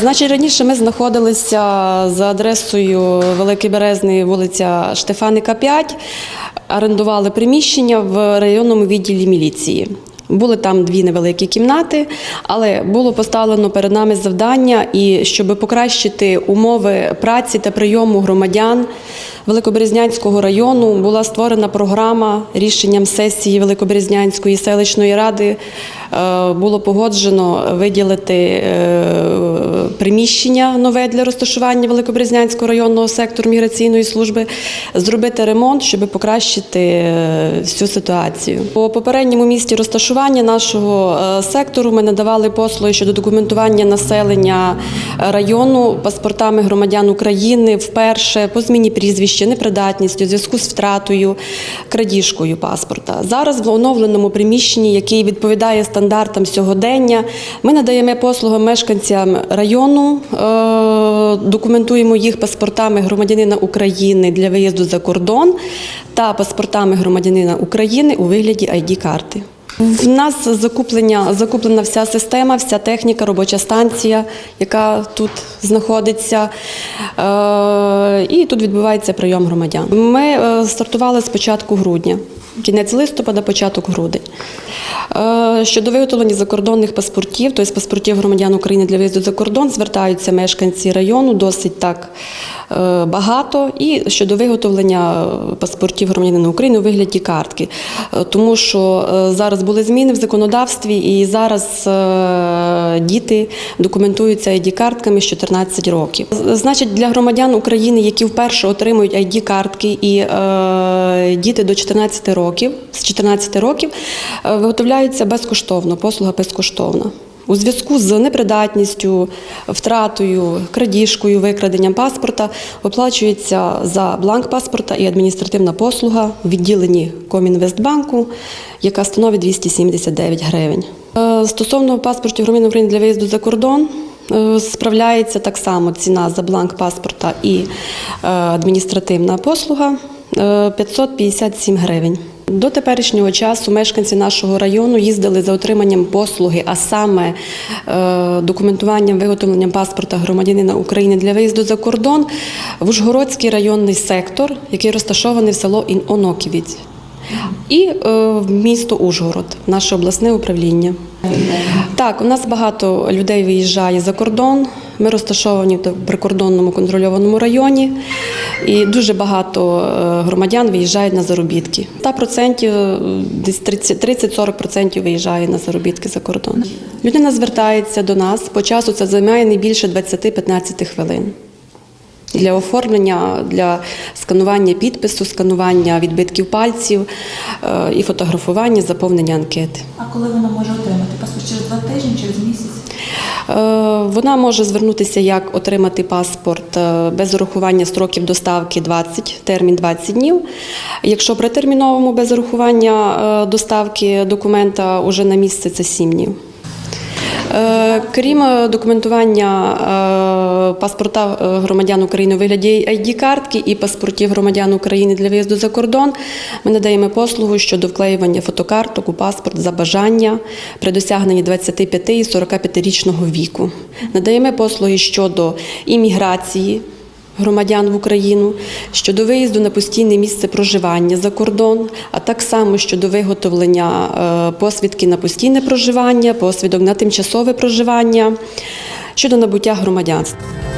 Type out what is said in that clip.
Значить, раніше ми знаходилися за адресою Великий Березний, вулиця Штефаника 5, орендували приміщення в районному відділі міліції. Були там дві невеликі кімнати, але було поставлено перед нами завдання, і щоб покращити умови праці та прийому громадян Великоберезнянського району, була створена програма рішенням сесії Великоберезнянської селищної ради. е, Було погоджено виділити е, приміщення нове для розташування Великоберезнянського районного сектору міграційної служби, зробити ремонт, щоб покращити е, всю ситуацію. По попередньому місці розташування нашого е, сектору ми надавали послуги щодо документування населення району паспортами громадян України вперше по зміні прізвища, непридатністю, зв'язку з втратою, крадіжкою паспорта. Зараз в оновленому приміщенні, який відповідає стандартам сьогодення, ми надаємо послуги мешканцям району, е, документуємо їх паспортами громадянина України для виїзду за кордон та паспортами громадянина України у вигляді ID-карти. В нас закуплення, закуплена вся система, вся техніка, робоча станція, яка тут знаходиться. Е, і тут відбувається прийом громадян. Ми е, стартували з початку грудня, кінець листопада, початок грудень. Е, Щодо виготовлення закордонних паспортів, тобто паспортів громадян України для виїзду за кордон, звертаються мешканці району досить так е, багато. І щодо виготовлення паспортів громадянина України у вигляді картки, Е, тому що зараз були зміни в законодавстві, і зараз діти документуються ID-картками з 14 років. Значить, для громадян України, які вперше отримують ID-картки, і е, діти до 14 років, з 14 років е, виготовляються безкоштовно, послуга безкоштовна. У зв'язку з непридатністю, втратою, крадіжкою, викраденням паспорта оплачується за бланк паспорта і адміністративна послуга в відділенні Комінвестбанку, яка становить 279 гривень. Е, Стосовно паспортів громадян України для виїзду за кордон. е, Справляється так само ціна за бланк паспорта і адміністративна послуга е, 557 гривень. До теперішнього часу мешканці нашого району їздили за отриманням послуги, а саме е, документуванням, виготовленням паспорта громадянина України для виїзду за кордон в Ужгородський районний сектор, який розташований в село Оноківець, і е, в місто Ужгород, наше обласне управління. Так, у нас багато людей виїжджає за кордон. Ми розташовані в прикордонному контрольованому районі, і дуже багато е, громадян виїжджають на заробітки. Та процентів е, десь 30 30-40% виїжджає на заробітки за кордон. Людина звертається до нас. По часу це займає не більше 20-15 хвилин. Для оформлення, для сканування підпису, сканування відбитків пальців е, і фотографування, заповнення анкети. А коли вона може отримати паспорт через два тижні, через місяць? Е, Вона може звернутися, як отримати паспорт е, без урахування строків доставки 20, термін 20 днів. Якщо при терміновому без урахування е, доставки документа уже на місце це 7 днів. Е, Крім е, документування е, паспорта громадян України у вигляді ID-картки і паспортів громадян України для виїзду за кордон, ми надаємо послугу щодо вклеювання фотокарток у паспорт за бажання при досягненні 25 і 45-річного віку. Надаємо послуги щодо імміграції громадян в Україну щодо виїзду на постійне місце проживання за кордон, а так само щодо виготовлення е, посвідки на постійне проживання, посвідок на тимчасове проживання, щодо набуття громадянства.